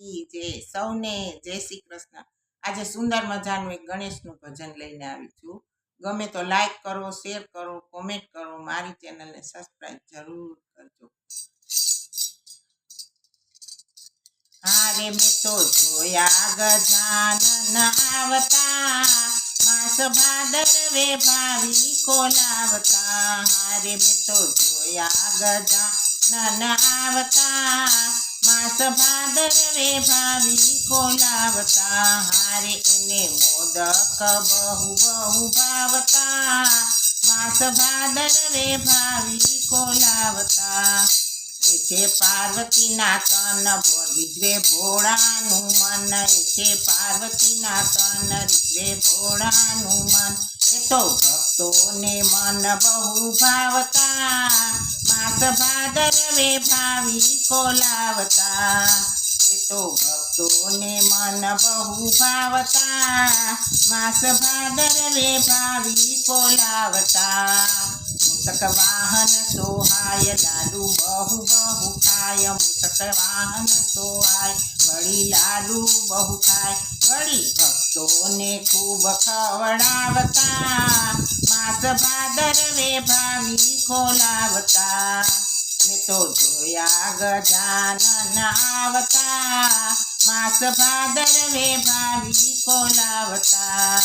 જય સૌને જય શ્રી કૃષ્ણ. આજે સુંદર મજાનું એક ગણેશનું ભજન લઈને આવી છું. ગમે તો લાઈક કરો શેર કરો કોમેન્ટ કરો, મારી ચેનલને સબસ્ક્રાઈબ જરૂર કરજો. હારે મેં તો જોયા ગજાનન ભાદરવે ભાવી કોલાવતા હારે મેં તો જોયા ગજાનન આવતા. માસ ભાદરવે ભાવી કોલાવતા હારે એને મોદક બહુ બહુ ભાવતા. માસ ભાદરવે ભાવી કોલાવતા છે પાર્વતીના તન રીજવે ભોળાનું મન છે પાર્વતીના તન રીજવે ભોળાનું મન. એ તો ભક્તોને મન બહુ ભાવતા. ભાદરવે ભાવી ખોલાવતા. એ તો ભક્તોને મન બહુ ભાવતા. માસ ભાદરવે ભાવી ખોલાવતા. મુસક વાહન સોહાય લાલુ બહુ બહુ ખાય. મુસક વાહન સોહાય વળી લાલુ બહુ ખાય. વળી ભક્તોને ખૂબ ખવડાવતા. માસ ભાદરવે ભાવી ખોલાવતા. મેં તો જોયા ગજાનન આવતા. માસ ભાદરવે ભાવી ખોલાવતા.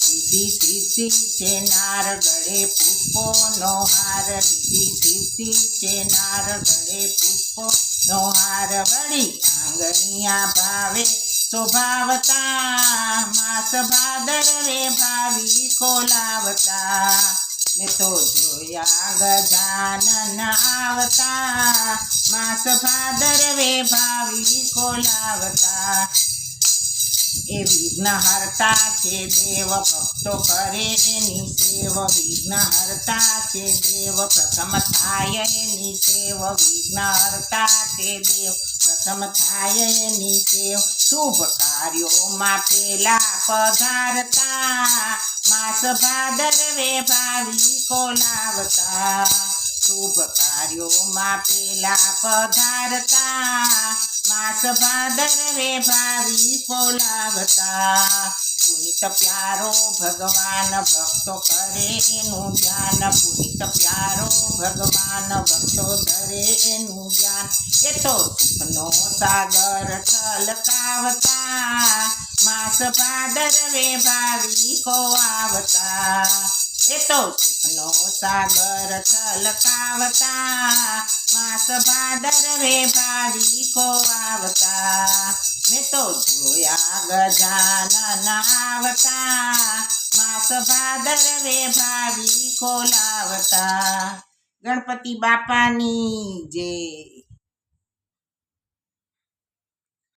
સીધી સીધી છે નાર ગળે પુષ્પોનો હાર. સીધી સીધી છે નાર ગળે પુષ્પોનો હાર. વળી આંગણિયા ભાવે શોભાવતા. માસ ભાદરવે ભાવી ખોલાવતા. મેં તો ગજાનન આવતા માસ ભાદરવે ભાવી ખોલાવતા. એ વિઘ્ન હરતા છે દેવ ભક્તો કરે એની સેવ, વિઘ્ન હરતા છે દેવ, પ્રથમ થાય એની સેવ, વિઘ્ન હરતા છે દેવ. પ્રથમ થાય એની સેવ શુભ કાર્યોમાં પેલા પધારતા માસ ભાદરવે ભાવી ખોલાવતા. શુભ કાર્યોમાં પેલા પધારતા માસ ભાદરવે ભાવી કોલાવતા પુનિત પ્યારો ભગવાન ભક્તો કરે એનું ધ્યાન પુનિત પ્યારો ભગવાન ભક્તો ધરે એનું ધ્યાન એ તો સુખનો સાગર છલકાવતા માસ ભાદરવે ભાવી કો આવતા એ તો સુખનો સાગર છલકાવતા માસ ભાદરવે ભાવી કો આવતા મેં તો જોયા ગજાનન આવતા. માસ ભાદરવે ભાવી ખોલાવતા. ગણપતિ બાપાની જય